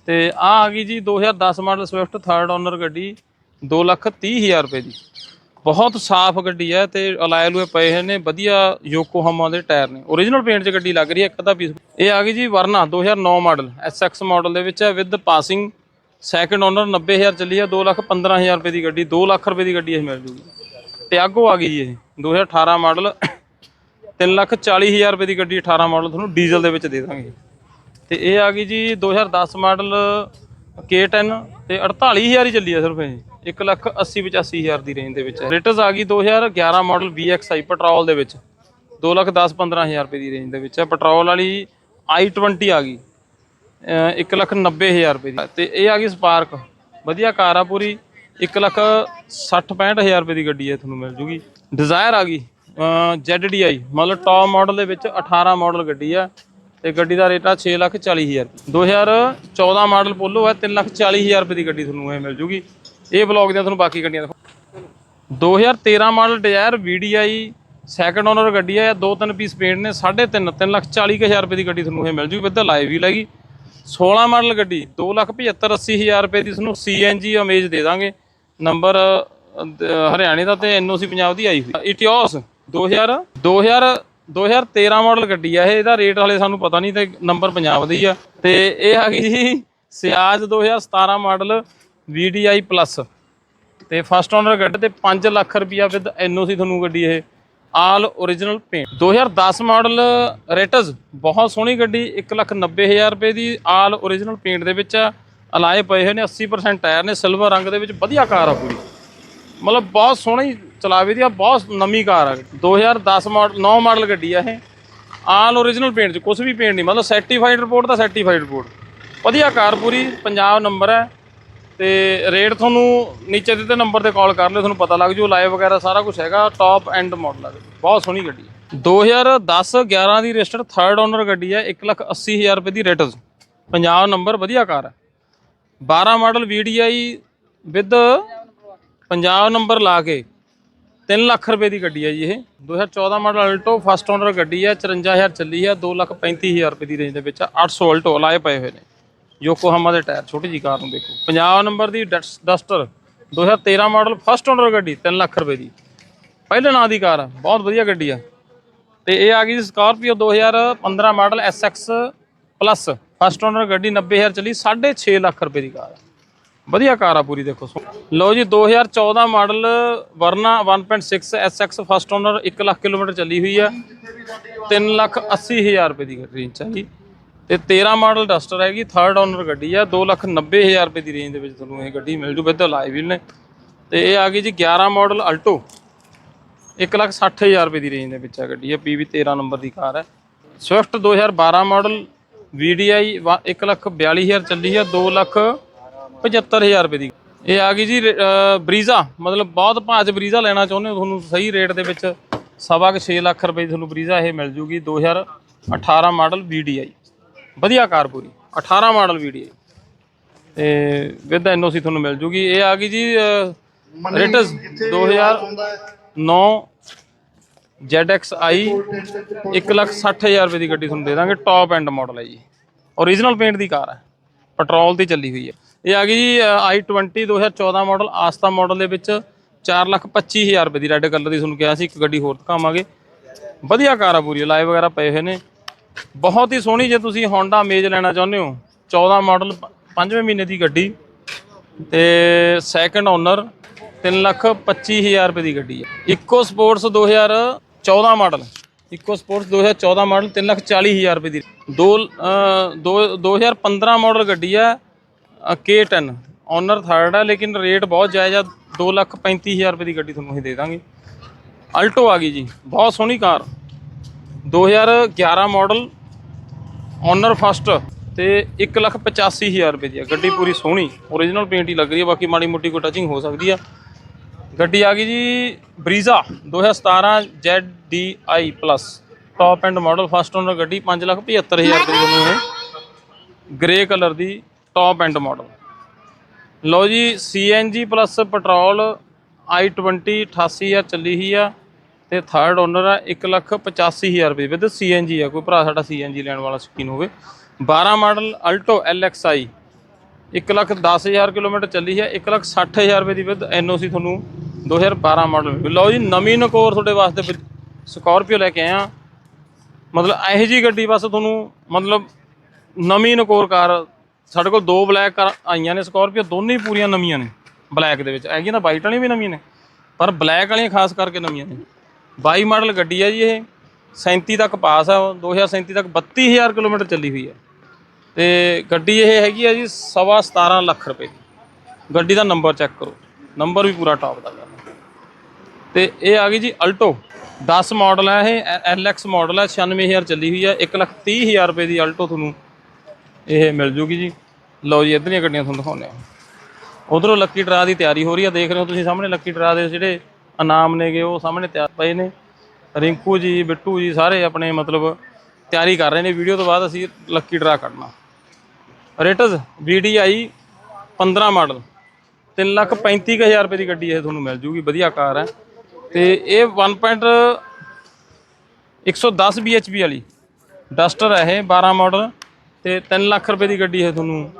Speaker 1: ਤੇ ਆ ਆ ਗਈ ਜੀ 2010 ਮਾਡਲ ਸਵਿਫਟ ਥਰਡ ਓਨਰ ਗੱਡੀ। 2 ਲੱਖ 30 ਹਜ਼ਾਰ ਰੁਪਏ ਦੀ। ਬਹੁਤ ਸਾਫ਼ ਗੱਡੀ ਹੈ ਤੇ ਅਲਾਇ ਲੂਏ ਪਏ ਹੋਏ ਨੇ, ਵਧੀਆ ਯੋਕੋਹਾਮਾ ਦੇ ਟਾਇਰ ਨੇ। ਓਰੀਜਨਲ ਪੇਂਟ 'ਚ ਗੱਡੀ ਲੱਗ ਰਹੀ ਹੈ, ਇੱਕ ਅੱਧਾ ਪੀਸ ਇਹ ਆ ਗਈ ਜੀ ਵਰਨਾ 2009 ਮਾਡਲ SX ਮਾਡਲ ਦੇ ਵਿੱਚ ਹੈ ਵਿਦ ਪਾਸਿੰਗ ਸੈਕੰਡ ਓਨਰ 90000 ਚੱਲੀ ਹੈ 2 ਲੱਖ 15000 ਰੁਪਏ ਦੀ ਗੱਡੀ 2 ਲੱਖ ਰੁਪਏ ਦੀ ਗੱਡੀ ਇਹ ਮਿਲ ਜੂਗੀ। ਟਿਆਗੋ ਆ ਗਈ ਜੀ ਇਹ 2018 ਮਾਡਲ 3 ਲੱਖ 40000 ਰੁਪਏ ਦੀ ਗੱਡੀ 18 ਮਾਡਲ ਤੁਹਾਨੂੰ ਡੀਜ਼ਲ ਦੇ ਵਿੱਚ ਦੇ ਦਾਂਗੇ। ਤੇ ਇਹ ਆ ਗਈ ਜੀ 2010 ਮਾਡਲ K10 ਤੇ 48000 ਹੀ ਚੱਲੀ ਹੈ ਸਿਰਫ ਇਹ। 1 ਲੱਖ 80 85000 ਦੀ ਰੇਂਜ ਦੇ ਵਿੱਚ ਹੈ। ਰੇਟਸ ਆ ਗਈ 2011 ਮਾਡਲ VXI ਪੈਟਰੋਲ ਦੇ ਵਿੱਚ। 2 ਲੱਖ 10 15000 ਰੁਪਏ ਦੀ ਰੇਂਜ ਦੇ ਵਿੱਚ ਹੈ। ਪੈਟਰੋਲ ਵਾਲੀ i20 ਆ ਗਈ। 1 ਲੱਖ 90000 ਰੁਪਏ ਦੀ। ਤੇ ਇਹ ਆ ਗਈ ਸਪਾਰਕ ਵਧੀਆ ਕਾਰ ਆ ਪੂਰੀ। 1 ਲੱਖ 60 65000 ਰੁਪਏ ਦੀ ਗੱਡੀ ਹੈ, ਤੁਹਾਨੂੰ ਮਿਲ ਜੂਗੀ। ਡਿਜ਼ਾਇਰ ਆ ਗਈ। ZDI ਮਤਲਬ ਟੌਪ ਮਾਡਲ ਦੇ ਵਿੱਚ 18 ਮਾਡਲ ਗੱਡੀ ਆ। ਤੇ ਗੱਡੀ ਦਾ ਰੇਟ ਆ 6 ਲੱਖ 40 ਹਜ਼ਾਰ 2014 ਮਾਡਲ ਪੋਲੋ ਹੈ 3 ਲੱਖ 40 ਹਜ਼ਾਰ ਰੁਪਏ ਦੀ ਗੱਡੀ ਤੁਹਾਨੂੰ ਇਹ ਮਿਲ ਜੂਗੀ। ਇਹ ਬਲੌਗ ਦੀਆਂ ਤੁਹਾਨੂੰ ਬਾਕੀ ਗੱਡੀਆਂ ਦਿਖਾਓ 2013 model Dzire VDI second owner ਗੱਡੀ ਹੈ ਦੋ ਤਿੰਨ ਪੀਸ ਪੇਂਟ ਨੇ 3.5 3 ਲੱਖ 40 ਕੁ ਹਜ਼ਾਰ ਰੁਪਏ ਦੀ ਗੱਡੀ ਤੁਹਾਨੂੰ ਇਹ ਮਿਲ ਜੂਗੀ, ਵਿਦ ਲਾਈਵ ਵੀ ਲੱਗੀ। 16 ਮਾਡਲ ਗੱਡੀ 2 ਲੱਖ 75 80 ਹਜ਼ਾਰ ਰੁਪਏ ਦੀ ਤੁਹਾਨੂੰ CNG ਅਮੇਜ ਦੇ ਦਾਂਗੇ। ਨੰਬਰ ਹਰਿਆਣੇ ਦਾ ਤੇ NOC ਪੰਜਾਬ ਦੀ ਆਈ ਹੋਈ। ਇਟਿਓਸ 2000 2000 2013 ਮਾਡਲ ਗੱਡੀ ਆ ਇਹ, ਇਹਦਾ ਰੇਟ ਹਾਲੇ ਸਾਨੂੰ ਪਤਾ ਨਹੀਂ ਤੇ ਨੰਬਰ ਪੰਜਾਬ ਦੀ ਆ। ਤੇ ਇਹ ਆ ਗਈ ਜੀ ਸਿਆਜ 2017 ਮਾਡਲ VDI ਪਲੱਸ ਤੇ ਫਸਟ ਓਨਰ ਗੱਡੀ ਤੇ 5 ਲੱਖ ਰੁਪਿਆ ਵਿਦ ਐਨਓਸੀ ਤੁਹਾਨੂੰ ਗੱਡੀ ਇਹ all origignal paint 2010 model rates ਬਹੁਤ ਸੋਹਣੀ ਗੱਡੀ 1 ਲੱਖ 90 ਹਜ਼ਾਰ ਰੁਪਏ ਦੀ ਆਲ origignal ਪੇਂਟ ਦੇ ਵਿੱਚ ਅਲਾਏ ਪਏ ਹੋਏ ਨੇ 80% ਟਾਇਰ ਨੇ ਸਿਲਵਰ ਰੰਗ ਦੇ ਵਿੱਚ ਵਧੀਆ ਕਾਰ ਆ ਪੂਰੀ। ਮਤਲਬ ਬਹੁਤ ਸੋਹਣੀ ਚਲਾਵੇ ਦੀ ਆ, ਬਹੁਤ ਨਵੀਂ ਕਾਰ ਆ। 2010 ਮਾਡਲ 9 ਮਾਡਲ ਗੱਡੀ ਆ ਇਹ। ਆਲ origignal ਪੇਂਟ ਚ ਕੁਝ ਵੀ ਪੇਂਟ ਨਹੀਂ, ਮਤਲਬ ਸਰਟੀਫਾਈਡ ਰਿਪੋਰਟ ਦਾ ਸਰਟੀਫਾਈਡ ਰਿਪੋਰਟ ਵਧੀਆ ਕਾਰ ਪੂਰੀ, ਪੰਜਾਬ ਨੰਬਰ ਹੈ। ਤੇ ਰੇਟ ਤੁਹਾਨੂੰ ਨੀਚੇ ਦਿੱਤੇ ਨੰਬਰ ਤੇ ਕਾਲ ਕਰ ਲਿਓ, ਤੁਹਾਨੂੰ ਪਤਾ ਲੱਗ ਜੂ, ਲਾਈਵ ਵਗੈਰਾ ਸਾਰਾ ਕੁਝ ਹੈਗਾ ਟੌਪ ਐਂਡ ਮਾਡਲ ਹੈ ਬਹੁਤ ਸੋਹਣੀ ਗੱਡੀ ਹੈ 2010 11 ਦੀ ਰਜਿਸਟਰਡ ਥਰਡ ਓਨਰ ਗੱਡੀ ਹੈ 180000 ਰੁਪਏ ਦੀ ਰੇਟਸ ਪੰਜਾਬ ਨੰਬਰ ਵਧੀਆ ਕਾਰ ਹੈ 12 model VDI with Punjab number ਲਾ ਕੇ 3 ਲੱਖ ਰੁਪਏ ਦੀ ਗੱਡੀ ਹੈ ਜੀ ਇਹ। 2014 ਮਾਡਲ ਅਲਟੋ ਫਸਟ ਓਨਰ ਗੱਡੀ ਹੈ 54000 ਚੱਲੀ ਹੈ 235000 ਰੁਪਏ ਦੀ ਰੇਂਜ ਦੇ ਵਿੱਚ 800 ਅਲਟੋ ਲਾਏ ਪਏ ਹੋਏ ਨੇ। ਯੋਕੋਹਾਮਾ ਦੇ ਟਾਇਰ, ਛੋਟੀ ਜੀ ਕਾਰ ਨੂੰ ਦੇਖੋ। ਪੰਜਾਬ ਨੰਬਰ ਦੀ ਡਸ- ਡਸਟਰ 2013 ਮਾਡਲ ਫਸਟ ਓਨਰ ਗੱਡੀ 3 ਲੱਖ ਰੁਪਏ ਦੀ। ਪਹਿਲੇ ਨਾਂ ਦੀ ਕਾਰ ਆ, ਬਹੁਤ ਵਧੀਆ ਗੱਡੀ ਆ। ਤੇ ਇਹ ਆ ਗਈ ਜੀ Scorpio 2015 model SX plus first owner ਗੱਡੀ 90000 ਚੱਲੀ 6.5 ਲੱਖ ਰੁਪਏ ਦੀ ਕਾਰ ਆ। ਵਧੀਆ ਕਾਰ ਆ ਪੂਰੀ, ਦੇਖੋ। ਲਓ ਜੀ 2014 model Verna 1.6 SX first owner 1 lakh kilometre ਚੱਲੀ ਹੋਈ ਆ। 3 ਲੱਖ 80 ਹਜ਼ਾਰ ਰੁਪਏ ਦੀ ਰੇਂਜ ਚਾਹੀਦੀ ਤੇ 13 ਮਾਡਲ ਡਸਟਰ ਹੈਗੀ ਥਰਡ ਓਨਰ ਗੱਡੀ ਆ 2 ਲੱਖ 90 ਹਜ਼ਾਰ ਰੁਪਏ ਦੀ ਰੇਂਜ ਦੇ ਵਿੱਚ ਤੁਹਾਨੂੰ ਇਹ ਗੱਡੀ ਮਿਲ ਜੂ ਵਿਦ ਲਾਈਵ ਵੀਲ ਨੇ। ਤੇ ਇਹ ਆ ਗਈ ਜੀ 11 ਮਾਡਲ ਅਲਟੋ 1 ਲੱਖ 60 ਹਜ਼ਾਰ ਰੁਪਏ ਦੀ ਰੇਂਜ ਦੇ ਵਿੱਚ ਆ ਗੱਡੀ ਹੈ PV 13 ਨੰਬਰ ਦੀ ਕਾਰ ਹੈ ਸਵਿਫਟ 2012 ਮਾਡਲ VDI 1 ਲੱਖ 42 ਹਜ਼ਾਰ ਚੱਲੀ ਹੈ 2 ਲੱਖ 75 ਹਜ਼ਾਰ ਰੁਪਏ ਦੀ। ਇਹ ਆ ਗਈ ਜੀ ਬਰੀਜ਼ਾ, ਮਤਲਬ ਬਹੁਤ ਭਾਜ ਬਰੀਜ਼ਾ ਲੈਣਾ ਚਾਹੁੰਦੇ ਹੋ, ਤੁਹਾਨੂੰ ਸਹੀ ਰੇਟ ਦੇ ਵਿੱਚ ਸਵਾ ਕੁ 6 ਲੱਖ ਰੁਪਏ ਦੀ ਤੁਹਾਨੂੰ ਬਰੀਜ਼ਾ ਇਹ ਮਿਲ ਜੂਗੀ 2018 ਮਾਡਲ VDI ਵਧੀਆ ਕਾਰ ਪੂਰੀ 18 ਮਾਡਲ VDI ਤੇ ਵਿਦ ਐਨਓਸੀ ਤੁਹਾਨੂੰ ਮਿਲ ਜੂਗੀ। ਇਹ ਆ ਗਈ ਜੀ ਰੇਟਸ 2009 ZXi 1 ਲੱਖ 60 ਹਜ਼ਾਰ ਰੁਪਏ ਦੀ ਗੱਡੀ ਤੁਹਾਨੂੰ ਦੇ ਦਾਂਗੇ। ਟੌਪ ਐਂਡ ਮਾਡਲ ਹੈ ਜੀ। ਓਰੀਜਨਲ ਪੇਂਟ ਦੀ ਕਾਰ ਹੈ। ਪੈਟਰੋਲ ਤੇ ਚੱਲੀ ਹੋਈ ਹੈ। ਇਹ ਆ ਗਈ ਜੀ i20 2014 ਮਾਡਲ ਆਸਤਾ ਮਾਡਲ ਦੇ ਵਿੱਚ 4 ਲੱਖ 25 ਹਜ਼ਾਰ ਰੁਪਏ ਦੀ ਰੈੱਡ ਕਲਰ ਦੀ ਤੁਹਾਨੂੰ ਕਿਹਾ ਸੀ। ਇੱਕ ਗੱਡੀ ਹੋਰ ਦਿਖਾਵਾਂਗੇ। ਵਧੀਆ ਕਾਰ ਆ ਪੂਰੀ ਲਾਈਵ ਵਗੈਰਾ ਪਏ ਹੋਏ ਨੇ। ਬਹੁਤ ਹੀ ਸੋਹਣੀ ਜੇ ਤੁਸੀਂ Honda Amaze ਲੈਣਾ ਚਾਹੁੰਦੇ ਹੋ। 14 ਮਾਡਲ 5ਵੇਂ ਮਹੀਨੇ ਦੀ ਗੱਡੀ ਤੇ ਸੈਕੰਡ ਓਨਰ 3 ਲੱਖ 25 ਹਜ਼ਾਰ ਰੁਪਏ ਦੀ ਗੱਡੀ ਹੈ। Eco Sports 2014 model Eco Sports 2014 model 3 lakh 40 ਹਜ਼ਾਰ ਰੁਪਏ ਦੀ। ਦੋ ਅਹ, ਦੋ 2015 ਮਾਡਲ ਗੱਡੀ ਹੈ K10 ਓਨਰ ਥਰਡ ਹੈ ਲੇਕਿਨ ਰੇਟ ਬਹੁਤ ਜਾਇਜ਼ ਆ 2 ਲੱਖ 35 ਹਜ਼ਾਰ ਰੁਪਏ ਦੀ ਗੱਡੀ ਤੁਹਾਨੂੰ ਅਸੀਂ ਦੇ ਦਾਂਗੇ। ਅਲਟੋ ਆ ਗਈ ਜੀ ਬਹੁਤ ਸੋਹਣੀ ਕਾਰ। 2011 ਮਾਡਲ ਓਨਰ ਫਸਟ ਤੇ 1 ਲੱਖ 85 ਹਜ਼ਾਰ ਰੁਪਏ ਦੀ ਆ। ਗੱਡੀ ਪੂਰੀ ਸੋਹਣੀ ਓਰੀਜਨਲ ਪੇਂਟ ਹੀ ਲੱਗ ਰਹੀ ਹੈ ਬਾਕੀ ਮਾੜੀ ਮੋਟੀ ਕੋਈ ਟਚਿੰਗ ਹੋ ਸਕਦੀ ਆ। ਗੱਡੀ ਆ ਗਈ ਜੀ Brezza 2017 ZDI plus top end model first owner ਗੱਡੀ 5 ਲੱਖ 75 ਹਜ਼ਾਰ ਰੁਪਏ ਦੀ ਤੁਹਾਨੂੰ ਇਹ ਗ੍ਰੇ ਕਲਰ ਦੀ ਟੌਪ ਐਂਡ ਮਾਡਲ ਲਓ ਜੀ CNG ਪਲੱਸ ਪੈਟਰੋਲ i20 88000 ਚੱਲੀ ਹੀ ਆ ਤੇ ਥਰਡ ਓਨਰ ਆ 1 ਲੱਖ 85000 ਰੁਪਏ। ਵਿਦ CNG ਆ, ਕੋਈ ਭਰਾ ਸਾਡਾ CNG ਲੈਣ ਵਾਲਾ ਸ਼ੌਕੀਨ ਹੋਵੇ। 12 model Alto LXI 1 lakh 10000 kilometre ਚੱਲੀ ਹੈ 1 ਲੱਖ 60000 ਰੁਪਏ ਦੀ ਵਿਦ NOC ਤੁਹਾਨੂੰ 2012 ਮਾਡਲ ਲਓ ਜੀ, ਨਵੀਂ ਨਕੋਰ ਤੁਹਾਡੇ ਵਾਸਤੇ ਸਕਾਰਪੀਓ ਲੈ ਕੇ ਆਇਆ ਮਤਲਬ ਇਹੋ ਜੀ ਗੱਡੀ ਬਸ ਤੁਹਾਨੂੰ, ਮਤਲਬ ਨਵੀਂ ਨਕੋਰ ਕਾਰ, ਸਾਡੇ ਕੋਲ ਦੋ ਬਲੈਕ ਕਾਰ ਆਈਆਂ ਨੇ ਸਕਾਰਪੀਓ ਦੋਨੇ ਹੀ ਪੂਰੀਆਂ ਨਵੀਆਂ ਨੇ। ਬਲੈਕ ਦੇ ਵਿੱਚ। ਹੈਗੀਆਂ ਤਾਂ ਵਾਈਟ ਵਾਲੀਆਂ ਵੀ ਨਵੀਆਂ ਨੇ, ਪਰ ਬਲੈਕ ਵਾਲੀਆਂ ਖਾਸ ਕਰਕੇ ਨਵੀਆਂ ਨੇ। 22 ਮਾਡਲ ਗੱਡੀ ਹੈ ਜੀ ਇਹ। 37 ਤੱਕ ਪਾਸ ਆ 2037 ਤੱਕ 32000 ਕਿਲੋਮੀਟਰ ਚੱਲੀ ਹੋਈ ਹੈ ਤੇ ਗੱਡੀ ਇਹ ਹੈਗੀ ਆ ਜੀ ਸਵਾ 17 ਲੱਖ ਰੁਪਏ ਦੀ। ਗੱਡੀ ਦਾ ਨੰਬਰ ਚੈੱਕ ਕਰੋ। ਨੰਬਰ ਵੀ ਪੂਰਾ ਟਾਪ ਦਾ। ਗਾ ਤੇ ਇਹ ਆ ਗਈ ਜੀ ਅਲਟੋ। 10 ਮਾਡਲ ਹੈ ਇਹ ਐਲਐਕਸ ਮਾਡਲ ਹੈ 96000 ਚੱਲੀ ਹੋਈ ਹੈ 1 ਲੱਖ 30000 ਰੁਪਏ ਦੀ ਅਲਟੋ ਤੁਹਾਨੂੰ ਇਹ ਮਿਲ ਜੂਗੀ ਜੀ। ਲਓ ਜੀ ਇਧਰਲੀਆਂ ਗੱਡੀਆਂ ਤੁਹਾਨੂੰ ਦਿਖਾਉਂਦੇ ਆ। ਉਧਰੋਂ ਲੱਕੀ ਡਰਾ ਦੀ ਤਿਆਰੀ ਹੋ ਰਹੀ ਹੈ ਦੇਖ ਰਹੇ ਹੋ ਤੁਸੀਂ ਸਾਹਮਣੇ ਲੱਕੀ ਡਰਾ ਦੇ ਜਿਹੜੇ ਇਨਾਮ ਨੇਗੇ, ਉਹ ਸਾਹਮਣੇ ਤਿਆਰ ਪਏ ਨੇ। ਰਿੰਕੂ ਜੀ, ਬਿੱਟੂ ਜੀ ਸਾਰੇ ਆਪਣੇ ਮਤਲਬ ਤਿਆਰੀ ਕਰ ਰਹੇ ਨੇ। ਵੀਡੀਓ ਤੋਂ ਬਾਅਦ ਅਸੀਂ ਲੱਕੀ ਡਰਾ ਕੱਢਣਾ ਰੇਟਸ VDI 15 ਮਾਡਲ। 3 ਲੱਖ 35000 ਰੁਪਏ ਦੀ ਗੱਡੀ ਇਹ ਤੁਹਾਨੂੰ ਮਿਲ ਜੂਗੀ। ਵਧੀਆ ਕਾਰ ਹੈ। ਤੇ ਇਹ 1.110 bhp ਵਾਲੀ। ਡਸਟਰ ਹੈ ਇਹ 12 ਮਾਡਲ। ਤੇ 3 ਲੱਖ ਰੁਪਏ ਦੀ ਗੱਡੀ ਇਹ ਤੁਹਾਨੂੰ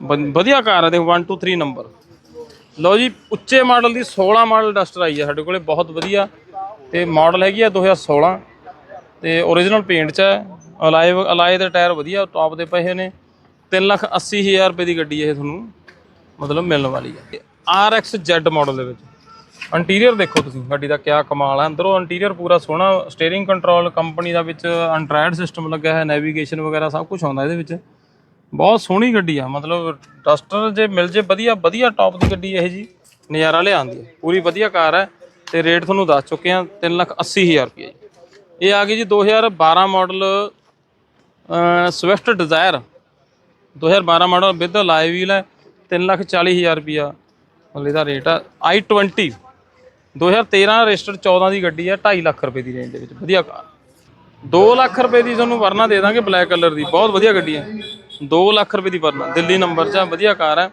Speaker 1: ਵ- ਵਧੀਆ ਕਾਰ ਹੈ। ਦੇਖੋ 1 2 3 ਨੰਬਰ ਲਓ ਜੀ, ਉੱਚੇ ਮਾਡਲ ਦੀ 16 ਮਾਡਲ ਡਸਟਰ ਆਈ ਹੈ ਸਾਡੇ ਕੋਲੇ, ਬਹੁਤ ਵਧੀਆ। ਤੇ ਮਾਡਲ ਹੈਗੀ ਆ 2016 ਤੇ origignal ਪੇਂਟ ਚ ਹੈ ਅਲਾਏ ਅਲਾਏ ਦੇ ਟਾਇਰ ਵਧੀਆ ਟੌਪ ਦੇ ਪਏ ਨੇ। 3 ਲੱਖ 80 ਹਜ਼ਾਰ ਰੁਪਏ ਦੀ ਗੱਡੀ ਇਹ ਤੁਹਾਨੂੰ, ਮਤਲਬ ਮਿਲਣ ਵਾਲੀ ਹੈ RX Z ਮਾਡਲ ਦੇ ਵਿੱਚ। ਇੰਟੀਰੀਅਰ ਦੇਖੋ ਤੁਸੀਂ, ਗੱਡੀ ਦਾ ਕਿਆ ਕਮਾਲ ਹੈ ਅੰਦਰੋਂ ਇੰਟੀਰੀਅਰ ਪੂਰਾ ਸੋਹਣਾ ਸਟੀਅਰਿੰਗ ਕੰਟਰੋਲ ਕੰਪਨੀ ਦਾ ਵਿੱਚ ਐਂਡਰਾਇਡ ਸਿਸਟਮ ਲੱਗਿਆ ਹੈ ਨੈਵੀਗੇਸ਼ਨ ਵਗੈਰਾ ਸਭ ਕੁਝ ਆਉਂਦਾ ਇਹਦੇ ਵਿੱਚ। ਬਹੁਤ ਸੋਹਣੀ ਗੱਡੀ ਆ, ਮਤਲਬ ਡਸਟਰ ਜੇ ਮਿਲ ਜੇ ਵਧੀਆ ਵਧੀਆ ਟੌਪ ਦੀ ਗੱਡੀ ਇਹ ਜੀ, ਨਜ਼ਾਰਾ ਲਿਆਉਂਦੀ ਹੈ ਪੂਰੀ ਵਧੀਆ ਕਾਰ ਹੈ ਤੇ ਰੇਟ ਤੁਹਾਨੂੰ ਦੱਸ ਚੁੱਕੇ ਆ 3 ਲੱਖ 80 ਹਜ਼ਾਰ ਰੁਪਏ ਜੀ। ਇਹ ਆ ਗਈ ਜੀ 2012 model Swift Dzire 2012 model with live wheel ਹੈ 3 ਲੱਖ 40 ਹਜ਼ਾਰ ਰੁਪਿਆ ਮਤਲਬ ਇਹਦਾ ਰੇਟ ਆ। i20 2013 ਰਜਿਸਟਰ 14 ਦੀ ਗੱਡੀ ਹੈ 2.5 ਲੱਖ ਰੁਪਏ ਦੀ ਰੇਂਜ ਦੇ ਵਿੱਚ, ਵਧੀਆ ਕਾਰ। 2 ਲੱਖ ਰੁਪਏ ਦੀ ਤੁਹਾਨੂੰ ਵਰਨਾ ਦੇ ਦਾਂਗੇ ਬਲੈਕ ਕਲਰ ਦੀ, ਬਹੁਤ ਵਧੀਆ ਗੱਡੀ ਹੈ 2 ਲੱਖ ਰੁਪਏ ਦੀ ਵਰਨਾ ਦਿੱਲੀ ਨੰਬਰ 'ਚ ਆ, ਵਧੀਆ ਕਾਰ ਹੈ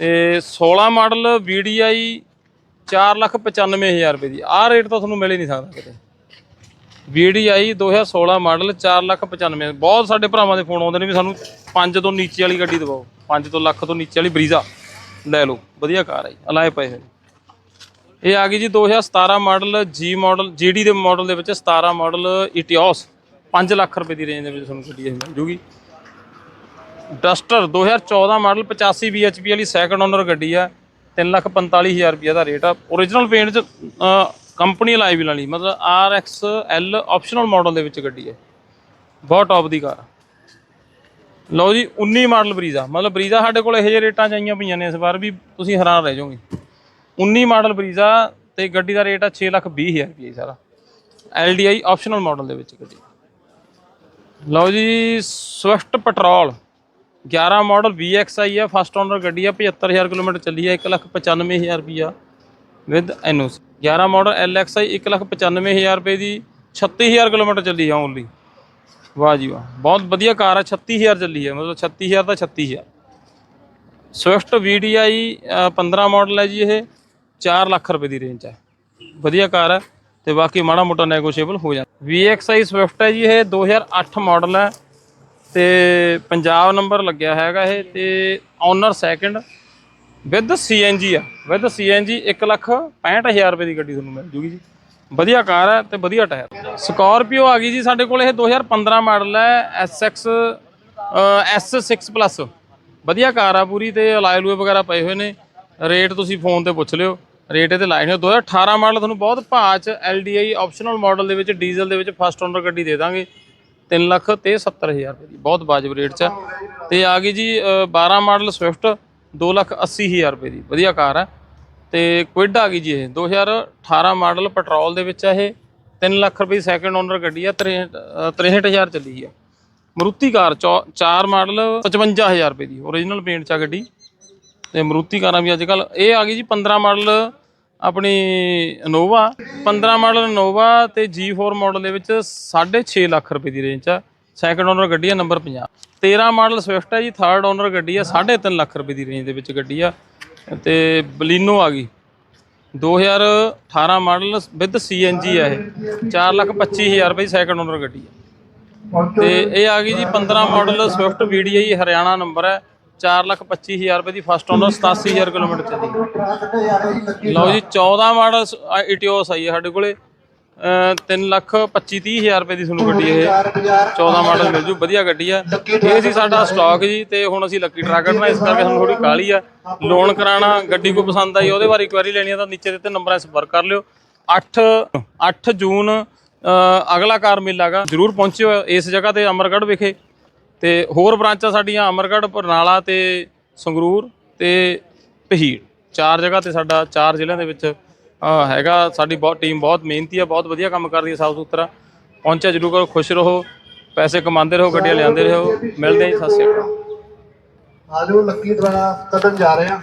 Speaker 1: ਤੇ 16 ਮਾਡਲ VDI 4 ਲੱਖ 95 ਹਜ਼ਾਰ ਰੁਪਏ ਦੀ। ਆਹ ਰੇਟ ਤਾਂ ਤੁਹਾਨੂੰ ਮਿਲ ਹੀ ਨਹੀਂ ਸਕਦਾ ਕਿਤੇ। VDI 2016 ਮਾਡਲ 4 ਲੱਖ 95 ਬਹੁਤ ਸਾਡੇ ਭਰਾਵਾਂ ਦੇ ਫੋਨ ਆਉਂਦੇ ਨੇ ਵੀ ਸਾਨੂੰ 5 ਤੋਂ ਨੀਚੇ ਵਾਲੀ ਗੱਡੀ ਦਿਵਾਓ। 5 ਤੋਂ ਲੱਖ ਤੋਂ ਨੀਚੇ ਵਾਲੀ ਬਰੀਜ਼ਾ। ਲੈ ਲਓ ਵਧੀਆ ਕਾਰ ਹੈ ਜੀ ਅਲਾਏ ਪਏ ਹੋਏ ਇਹ ਆ ਗਈ ਜੀ 2017 ਮਾਡਲ G ਮਾਡਲ GD ਦੇ ਮਾਡਲ ਦੇ ਵਿੱਚ 17 ਮਾਡਲ ਇਟਿਓਸ 5 ਲੱਖ ਰੁਪਏ ਦੀ ਰੇਂਜ ਦੇ ਵਿੱਚ ਤੁਹਾਨੂੰ ਗੱਡੀ ਇਹ ਮਿਲ ਜੂਗੀ। ਡਸਟਰ 2014 ਮਾਡਲ 85 bhp ਵਾਲੀ ਸੈਕੰਡ ਓਨਰ ਗੱਡੀ ਆ 3 ਲੱਖ 45 ਹਜ਼ਾਰ ਰੁਪਏ ਦਾ ਰੇਟ ਆ। Origignal ਪੇਂਟ ਚ ਕੰਪਨੀ ਲਾਈਵ ਵਾਲੀ ਮਤਲਬ RXL ਆਪਸ਼ਨਲ ਮਾਡਲ ਦੇ ਵਿੱਚ ਗੱਡੀ ਹੈ ਬਹੁਤ ਟੌਪ ਦੀ ਕਾਰ ਲਓ ਜੀ 19 ਮਾਡਲ ਬਰੀਜ਼ਾ। ਮਤਲਬ ਬਰੀਜ਼ਾ ਸਾਡੇ ਕੋਲ ਇਹੋ ਜਿਹੇ ਰੇਟਾਂ ਚ ਆਈਆਂ ਪਈਆਂ ਨੇ ਇਸ ਵਾਰ ਵੀ ਤੁਸੀਂ ਹੈਰਾਨ ਰਹਿ ਜਾਓਗੇ। 19 ਮਾਡਲ ਬਰੀਜ਼ਾ ਤੇ ਗੱਡੀ ਦਾ ਰੇਟ ਆ 6 ਲੱਖ 20 ਹਜ਼ਾਰ ਰੁਪਏ ਸਾਰਾ। LDI ਆਪਸ਼ਨਲ ਮਾਡਲ ਦੇ ਵਿੱਚ ਗੱਡੀ। ਲਓ ਜੀ ਸਵਿਫਟ ਪੈਟਰੋਲ 11 ਮਾਡਲ VXI ਹੈ ਫਸਟ ਓਨਰ ਗੱਡੀ ਆ 75000 ਕਿਲੋਮੀਟਰ ਚੱਲੀ ਆ 195000 ਰੁਪਿਆ ਵਿਦ ਐਨਓਸੀ 11 ਮਾਡਲ LXI 195000 ਰੁਪਏ ਦੀ 36000 ਕਿਲੋਮੀਟਰ ਚੱਲੀ ਆ ਓਨਲੀ ਵਾਹ ਜੀ ਵਾਹ ਬਹੁਤ ਵਧੀਆ ਕਾਰ ਆ 36000 ਚੱਲੀ ਹੈ ਮਤਲਬ 36000 ਦਾ 36000 ਸਵਿਫਟ VDI ਅ, 15 ਮਾਡਲ ਹੈ ਜੀ ਇਹ 4 ਲੱਖ ਰੁਪਏ ਦੀ ਰੇਂਜ ਹੈ ਵਧੀਆ ਕਾਰ ਹੈ ਤੇ ਬਾਕੀ ਮਾੜਾ ਮੋਟਾ ਨੈਗੋਸ਼ੀਏਬਲ ਹੋ ਜਾਂਦਾ। VXI ਸਵਿਫਟ ਹੈ ਜੀ ਇਹ 2008 ਮਾਡਲ ਹੈ। ਤੇ ਪੰਜਾਬ ਨੰਬਰ ਲੱਗਿਆ ਹੈਗਾ ਇਹ ਤੇ ਓਨਰ ਸੈਕਿੰਡ ਵਿਦ CNG ਆ। ਵਿਦ CNG 1 ਲੱਖ 65000 ਰੁਪਏ ਦੀ ਗੱਡੀ ਤੁਹਾਨੂੰ ਮਿਲ ਜੂਗੀ ਜੀ। ਵਧੀਆ ਕਾਰ ਹੈ ਤੇ ਵਧੀਆ ਟਾਇਰ। ਸਕਾਰਪੀਓ ਆ ਗਈ ਜੀ ਸਾਡੇ ਕੋਲ ਇਹ 2015 ਮਾਡਲ ਹੈ SX ਅ, S6 ਪਲੱਸ ਵਧੀਆ ਕਾਰ ਆ ਪੂਰੀ ਤੇ ਅਲਾਈ ਲੂਏ ਵਗੈਰਾ ਪਏ ਹੋਏ ਨੇ। ਰੇਟ ਤੁਸੀਂ ਫੋਨ ਤੇ ਪੁੱਛ ਲਿਓ। ਰੇਟ ਇਹਦੇ ਲਾਏ ਨੇ। 2018 ਮਾਡਲ ਤੁਹਾਨੂੰ ਬਹੁਤ ਭਾਅ ਚ LDI ਆਪਸ਼ਨਲ ਮਾਡਲ ਦੇ ਵਿੱਚ ਡੀਜ਼ਲ ਦੇ ਵਿੱਚ ਫਸਟ ਓਨਰ ਗੱਡੀ ਦੇ ਦਾਂਗੇ। 3 ਲੱਖ ਤੇ 70000 ਰੁਪਏ ਦੀ। ਬਹੁਤ ਵਾਜਬ ਰੇਟ ਚ ਆ। ਤੇ ਆ ਗਈ ਜੀ ਅ, 12 ਮਾਡਲ ਸਵਿਫਟ 2 ਲੱਖ 80000 ਰੁਪਏ ਦੀ। ਵਧੀਆ ਕਾਰ ਹੈ। ਤੇ ਕੁਇਡ ਆ ਗਈ ਜੀ ਇਹ। 2018 ਮਾਡਲ ਪੈਟਰੋਲ ਦੇ ਵਿੱਚ ਹੈ ਇਹ। 3 ਲੱਖ ਰੁਪਏ ਸੈਕੰਡ ਓਨਰ ਗੱਡੀ ਆ 63 ਅ, 63000 ਚੱਲੀ ਆ ਮਰੂਤੀ ਕਾਰ 4 ਮਾਡਲ 55000 ਰੁਪਏ ਦੀ। Origignal ਪੇਂਟ ਚ ਆ ਗੱਡੀ। ਤੇ ਮਰੂਤੀ ਕਾਰਾਂ ਵੀ ਅੱਜ ਕੱਲ ਇਹ ਆ ਗਈ ਜੀ 15 ਮਾਡਲ ਆਪਣੀ ਇਨੋਵਾ 15 ਮਾਡਲ ਇਨੋਵਾ ਤੇ G4 ਮਾਡਲ ਦੇ ਵਿੱਚ 6.5 ਲੱਖ ਰੁਪਏ ਦੀ ਰੇਂਜ ਆ। ਸੈਕੰਡ ਓਨਰ ਗੱਡੀ ਆ ਨੰਬਰ 50 13 ਮਾਡਲ ਸਵਿਫਟ ਹੈ ਜੀ ਥਰਡ ਓਨਰ ਗੱਡੀ ਆ 3.5 ਲੱਖ ਰੁਪਏ ਦੀ ਰੇਂਜ ਦੇ ਵਿੱਚ ਗੱਡੀ ਆ। ਤੇ ਬਲੀਨੋ ਆ ਗਈ। 2018 ਮਾਡਲ ਵਿਦ CNG ਆ ਇਹ। 4 ਲੱਖ 25 ਹਜ਼ਾਰ ਰੁਪਏ ਦੀ ਸੈਕੰਡ ਓਨਰ ਗੱਡੀ ਆ। ਤੇ ਇਹ ਆ ਗਈ ਜੀ 15 model Swift VDI Haryana number ਹੈ 4 ਲੱਖ 25 ਹਜ਼ਾਰ ਰੁਪਏ ਦੀ ਫਸਟ ਓਨਰ 87000 ਕਿਲੋਮੀਟਰ ਚੱਲੀ ਲਓ ਜੀ 14 ਮਾਡਲ ਇਟਿਓਸ ਆਈ ਹੈ ਸਾਡੇ ਕੋਲੇ। 3 ਲੱਖ 25 30 ਹਜ਼ਾਰ ਰੁਪਏ ਦੀ ਤੁਹਾਨੂੰ ਗੱਡੀ ਇਹ। 14 ਮਾਡਲ ਮਿਲ ਜੂ, ਵਧੀਆ ਗੱਡੀ ਆ। ਇਹ ਸੀ ਸਾਡਾ ਸਟਾਕ ਜੀ, ਤੇ ਹੁਣ ਅਸੀਂ ਲੱਕੀ ਟਰੱਕ ਕੱਢਣਾ ਇਸ ਕਰਕੇ ਸਾਨੂੰ ਥੋੜੀ ਕਾਲੀ ਆ। ਲੋਨ ਕਰਾਣਾ ਗੱਡੀ ਕੋ ਪਸੰਦ ਆਈ, ਉਹਦੇ ਬਾਰੇ ਇਨਕੁਆਇਰੀ ਲੈਣੀ ਆ ਤਾਂ ਨੀਚੇ ਦਿੱਤੇ ਨੰਬਰਾਂ 'ਤੇ ਸੰਪਰਕ ਕਰ ਲਿਓ। 8 8 ਜੂਨ ਅਗਲਾ ਕਾਰ ਮੇਲਾਗਾ ਜਰੂਰ ਪਹੁੰਚਿਓ ਇਸ ਜਗ੍ਹਾ ਤੇ ਅਮਰਗੜ੍ਹ ਵਿਖੇ। ਤੇ ਹੋਰ ਬ੍ਰਾਂਚਾਂ ਸਾਡੀਆਂ ਅਮਰਗੜ੍ਹ, ਬਰਨਾਲਾ ਤੇ ਸੰਗਰੂਰ ਤੇ ਪਹੀੜ ਚਾਰ ਜਗ੍ਹਾ ਤੇ ਸਾਡਾ, ਚਾਰ ਜ਼ਿਲ੍ਹਿਆਂ ਦੇ ਵਿੱਚ ਹੈਗਾ। ਸਾਡੀ ਬਹੁਤ ਟੀਮ ਬਹੁਤ ਮਿਹਨਤੀ ਆ, ਬਹੁਤ ਵਧੀਆ ਕੰਮ ਕਰਦੀ ਹੈ ਸਾਫ਼ ਸੁਥਰਾ। ਪਹੁੰਚਿਆ ਜਰੂਰ ਕਰੋ, ਖੁਸ਼ ਰਹੋ, ਪੈਸੇ ਕਮਾਉਂਦੇ ਰਹੋ, ਗੱਡੀਆਂ ਲਿਆਉਂਦੇ ਰਹੋ। ਮਿਲਦੇ ਹਾਂ ਸਤਿ ਸ਼੍ਰੀ ਅਕਾਲ।
Speaker 2: ਆਜੋ, ਲੱਕੀ ਦੁਆਰਾ ਕੱਢਣ ਜਾ ਰਹੇ ਹਾਂ।